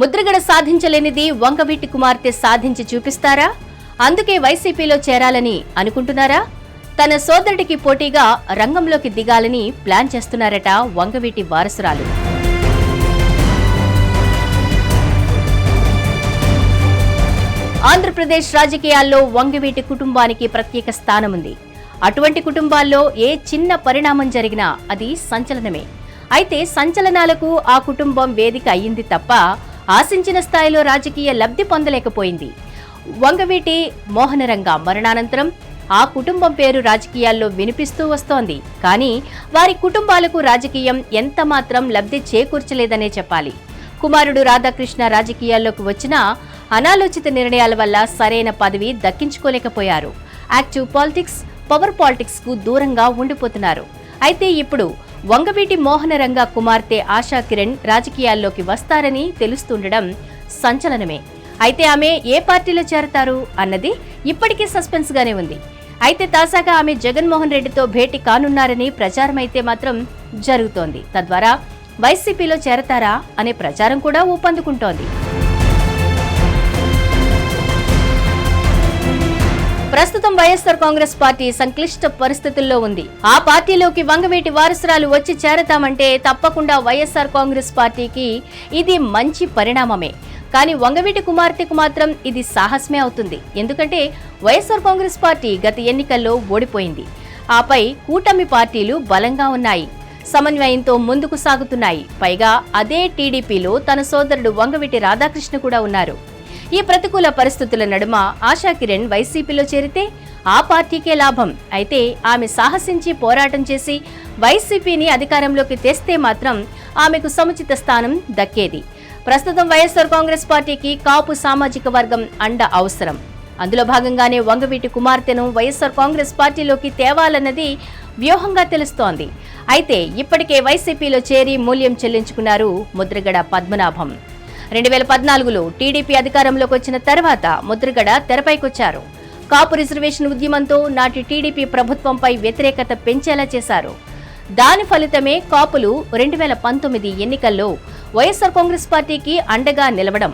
ముద్రగడ సాధించలేనిది వంగవీటి కుమార్తె సాధించి చూపిస్తారా? అందుకే వైసీపీలో చేరాలని అనుకుంటున్నారా? తన సోదరుడికి పోటీగా రంగంలోకి దిగాలని ప్లాన్ చేస్తున్నారట వంగవీటి వారసురాలు. ఆంధ్రప్రదేశ్ రాజకీయాల్లో వంగవీటి కుటుంబానికి ప్రత్యేక స్థానముంది. అటువంటి కుటుంబాల్లో ఏ చిన్న పరిణామం జరిగినా అది సంచలనమే. అయితే సంచలనాలకు ఆ కుటుంబం వేదిక అయ్యింది తప్ప ఆశించిన స్థాయిలో రాజకీయ లబ్ధి పొందలేకపోయింది. వంగవీటి మోహనరంగ మరణానంతరం ఆ కుటుంబం పేరు రాజకీయాల్లో వినిపిస్తూ వస్తోంది. కానీ వారి కుటుంబాలకు రాజకీయం ఎంత మాత్రం లబ్ధి చేకూర్చలేదనే చెప్పాలి. కుమారుడు రాధాకృష్ణ రాజకీయాల్లోకి వచ్చినా అనాలోచిత నిర్ణయాల వల్ల సరైన పదవి దక్కించుకోలేకపోయారు. యాక్టివ్ పాలిటిక్స్ పవర్ పాలిటిక్స్కు దూరంగా ఉండిపోతున్నారు. అయితే ఇప్పుడు వంగవీటి మోహనరంగ కుమార్తె ఆశా కిరణ్ రాజకీయాల్లోకి వస్తారని తెలుస్తుండడం సంచలనమే. అయితే ఆమె ఏ పార్టీలో చేరతారు అన్నది ఇప్పటికీ సస్పెన్స్ గానే ఉంది. అయితే తాజాగా ఆమె జగన్మోహన్ రెడ్డితో భేటీ కానున్నారని ప్రచారమైతే మాత్రం జరుగుతోంది. తద్వారా వైసీపీలో చేరతారా అనే ప్రచారం కూడా ఊపందుకుంటోంది. ప్రస్తుతం వైఎస్ఆర్ కాంగ్రెస్ పార్టీ సంక్లిష్ట పరిస్థితుల్లో ఉంది. ఆ పార్టీలోకి వంగవీటి వారసురాలు వచ్చి చేరతామంటే తప్పకుండా వైఎస్ఆర్ కాంగ్రెస్ పార్టీకి ఇది మంచి పరిణామమే. కానీ వంగవీటి కుమార్తెకు మాత్రం ఇది సాహసమే అవుతుంది. ఎందుకంటే వైఎస్ఆర్ కాంగ్రెస్ పార్టీ గత ఎన్నికల్లో ఓడిపోయింది. ఆపై కూటమి పార్టీలు బలంగా ఉన్నాయి. సమన్వయంతో ముందుకు సాగుతున్నాయి. పైగా అదే టీడీపీలో తన సోదరుడు వంగవీటి రాధాకృష్ణ కూడా ఉన్నారు. ఈ ప్రతికూల పరిస్థితుల నడుమ ఆశా కిరణ్ వైసీపీలో చేరితే ఆ పార్టీకే లాభం. అయితే ఆమె సాహసించి పోరాటం చేసి వైసీపీని అధికారంలోకి తెస్తే మాత్రం ఆమెకు సముచిత స్థానం దక్కేది. ప్రస్తుతం వైఎస్ఆర్ కాంగ్రెస్ పార్టీకి కాపు సామాజిక వర్గం అండ అవసరం. అందులో భాగంగానే వంగవీటి కుమార్తెను వైఎస్ఆర్ కాంగ్రెస్ పార్టీలోకి తేవాలన్నది వ్యూహంగా తెలుస్తోంది. అయితే ఇప్పటికే వైసీపీలో చేరి మూల్యం చెల్లించుకున్నారు ముద్రగడ పద్మనాభం. రెండు వేల పద్నాలుగులో టీడీపీ అధికారంలోకి వచ్చిన తర్వాత ముద్రగడ తెరపైకొచ్చారు. కాపు రిజర్వేషన్ ఉద్యమంతో నాటి టీడీపీ ప్రభుత్వంపై వ్యతిరేకత పెంచేలా చేశారు. దాని ఫలితమే కాపులు రెండు వేల పంతొమ్మిది ఎన్నికల్లో వైఎస్ఆర్ కాంగ్రెస్ పార్టీకి అండగా నిలవడం.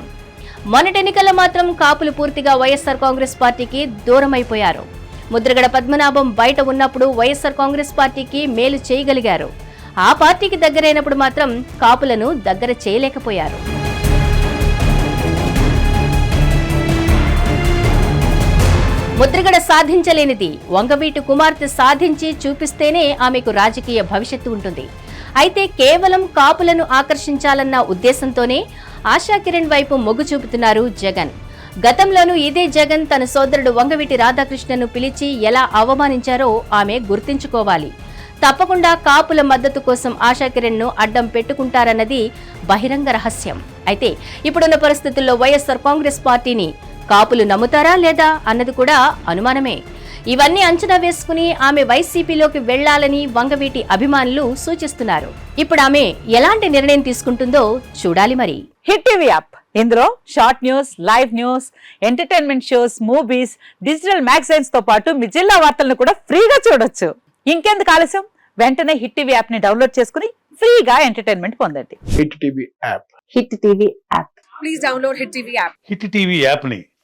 మొన్నటి ఎన్నికల్లో మాత్రం కాపులు పూర్తిగా వైఎస్ఆర్ కాంగ్రెస్ పార్టీకి దూరమైపోయారు. ముద్రగడ పద్మనాభం బయట ఉన్నప్పుడు వైఎస్ఆర్ కాంగ్రెస్ పార్టీకి మేలు చేయగలిగారు. ఆ పార్టీకి దగ్గరైనప్పుడు మాత్రం కాపులను దగ్గర చేయలేకపోయారు. ముద్రగడ సాధించలేనిది. వంగవీటి కుమార్తె సాధించి చూపిస్తేనే ఆమెకు రాజకీయ భవిష్యత్తు ఉంటుంది. అయితే కేవలం కాపులను ఆకర్షించాలన్న ఉద్దేశంతోనే ఆశా కిరణ్ వైపు మొగ్గు చూపుతున్నారు జగన్. గతంలోనూ ఇదే జగన్ తన సోదరుడు వంగవీటి రాధాకృష్ణను పిలిచి ఎలా అవమానించారో ఆమె గుర్తించుకోవాలి. తప్పకుండా కాపుల మద్దతు కోసం ఆశా అడ్డం పెట్టుకుంటారన్నది బహిరంగ రహస్యం. అయితే ఇప్పుడున్న పరిస్థితుల్లో వైఎస్ఆర్ కాంగ్రెస్ పార్టీని కాపులు నమ్ముతారా లేదా అన్నది కూడా అనుమానమే. ఇవన్నీ అంచనా వేసుకుని ఆమె వైసీపీలోకి వెళ్ళాలని వంగవీటి అభిమానులు సూచిస్తున్నారు. ఇప్పుడు ఆమె ఎలాంటి నిర్ణయం తీసుకుంటుందో చూడాలి మరి. Hit TV app. ఇందులో short news live news entertainment shows movies digital మ్యాగజైన్స్తో పాటు మీ జిల్లా వార్తలను కూడా ఫ్రీగా చూడొచ్చు. ఇంకెందుకు ఆలస్యం? వెంటనే హిట్ టీవీ యాప్ని డౌన్లోడ్ చేసుకుని ఫ్రీగా ఎంటర్టైన్మెంట్ పొందండి. Hit TV app. Hit TV app please download Hit TV app. Hit TV యాప్ని